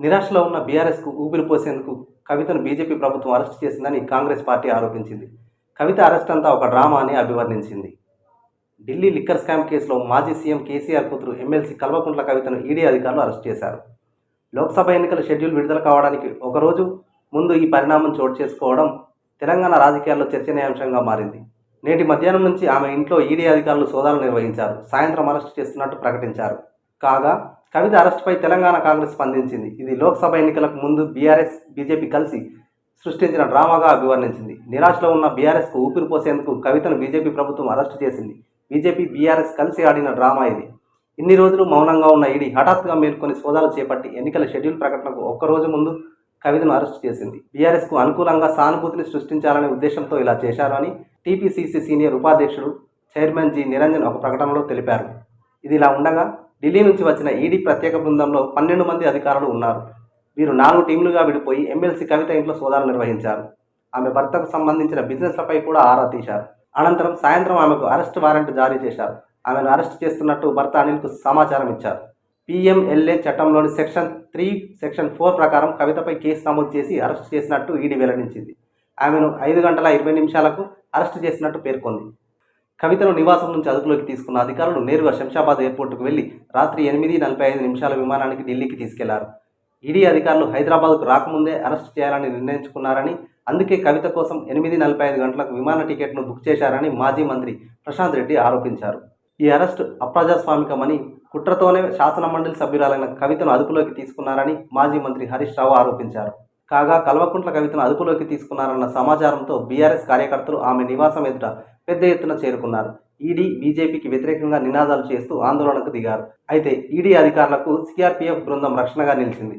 నిరాశలో ఉన్న బీఆర్ఎస్కు ఊపిరి పోసేందుకు కవితను బీజేపీ ప్రభుత్వం అరెస్ట్ చేసిందని కాంగ్రెస్ పార్టీ ఆరోపించింది. కవిత అరెస్ట్ అంతా ఒక డ్రామా అని అభివర్ణించింది. ఢిల్లీ లిక్కర్ స్కామ్ కేసులో మాజీ సీఎం కేసీఆర్ కూతురు ఎమ్మెల్సీ కల్వకుంట్ల కవితను ఈడీ అధికారులు అరెస్ట్ చేశారు. లోక్సభ ఎన్నికల షెడ్యూల్ విడుదల కావడానికి ఒకరోజు ముందు ఈ పరిణామం చోటు చేసుకోవడం తెలంగాణ రాజకీయాల్లో చర్చనీయాంశంగా మారింది. నేటి మధ్యాహ్నం నుంచి ఆమె ఇంట్లో ఈడీ అధికారులు సోదాలు నిర్వహించారు. సాయంత్రం అరెస్ట్ చేస్తున్నట్టు ప్రకటించారు. కాగా కవిత అరెస్టుపై తెలంగాణ కాంగ్రెస్ స్పందించింది. ఇది లోక్సభ ఎన్నికలకు ముందు బీఆర్ఎస్ బీజేపీ కలిసి సృష్టించిన డ్రామాగా అభివర్ణించింది. నిరాశలో ఉన్న బీఆర్ఎస్కు ఊపిరి పోసేందుకు కవితను బీజేపీ ప్రభుత్వం అరెస్టు చేసింది. బీజేపీ బీఆర్ఎస్ కలిసి ఆడిన డ్రామా ఇది. ఇన్ని రోజులు మౌనంగా ఉన్న ఈడీ హఠాత్తుగా మేల్కొని సోదాలు చేపట్టి ఎన్నికల షెడ్యూల్ ప్రకటనకు ఒక్కరోజు ముందు కవితను అరెస్ట్ చేసింది. బీఆర్ఎస్కు అనుకూలంగా సానుభూతిని సృష్టించాలనే ఉద్దేశంతో ఇలా చేశారని టీపీసీసీ సీనియర్ ఉపాధ్యక్షుడు చైర్మన్ జి. నిరంజన్ ఒక ప్రకటనలో తెలిపారు. ఇది ఇలా ఉండగా ఢిల్లీ నుంచి వచ్చిన ఈడీ ప్రత్యేక బృందంలో పన్నెండు మంది అధికారులు ఉన్నారు. వీరు నాలుగు టీంలుగా విడిపోయి ఎమ్మెల్సీ కవిత ఇంట్లో సోదాలు నిర్వహించారు. ఆమె భర్తకు సంబంధించిన బిజినెస్లపై కూడా ఆరా తీశారు. అనంతరం సాయంత్రం ఆమెకు అరెస్ట్ వారెంట్ జారీ చేశారు. ఆమెను అరెస్ట్ చేస్తున్నట్టు భర్త అనిల్కు సమాచారం ఇచ్చారు. పిఎంఎల్ఏ చట్టంలోని సెక్షన్ త్రీ సెక్షన్ ఫోర్ ప్రకారం కవితపై కేసు నమోదు చేసి అరెస్ట్ చేసినట్టు ఈడీ వెల్లడించింది. ఆమెను ఐదు గంటల ఇరవై నిమిషాలకు అరెస్ట్ చేసినట్టు పేర్కొంది. కవితను నివాసం నుంచి అదుపులోకి తీసుకున్న అధికారులు నేరుగా శంషాబాద్ ఎయిర్పోర్టుకు వెళ్ళి రాత్రి ఎనిమిది నలభై ఐదు నిమిషాల విమానానికి ఢిల్లీకి తీసుకెళ్ళారు. ఈడీ అధికారులు హైదరాబాద్కు రాకముందే అరెస్ట్ చేయాలని నిర్ణయించుకున్నారని అందుకే కవిత కోసం ఎనిమిది నలభై ఐదు గంటలకు విమాన టికెట్ను బుక్ చేశారని మాజీ మంత్రి ప్రశాంత్ రెడ్డి ఆరోపించారు. ఈ అరెస్ట్ అప్రజాస్వామికమని కుట్రతోనే శాసనమండలి సభ్యురాలైన కవితను అదుపులోకి తీసుకున్నారని మాజీ మంత్రి హరీష్ రావు ఆరోపించారు. కాగా కల్వకుంట్ల కవితను అదుపులోకి తీసుకున్నారన్న సమాచారంతో బీఆర్ఎస్ కార్యకర్తలు ఆమె నివాసం ఎదుట పెద్ద ఎత్తున చేరుకున్నారు. ఈడీ బీజేపీకి వ్యతిరేకంగా నినాదాలు చేస్తూ ఆందోళనకు దిగారు. అయితే ఈడీ అధికారులకు సిఆర్పీఎఫ్ బృందం రక్షణగా నిలిచింది.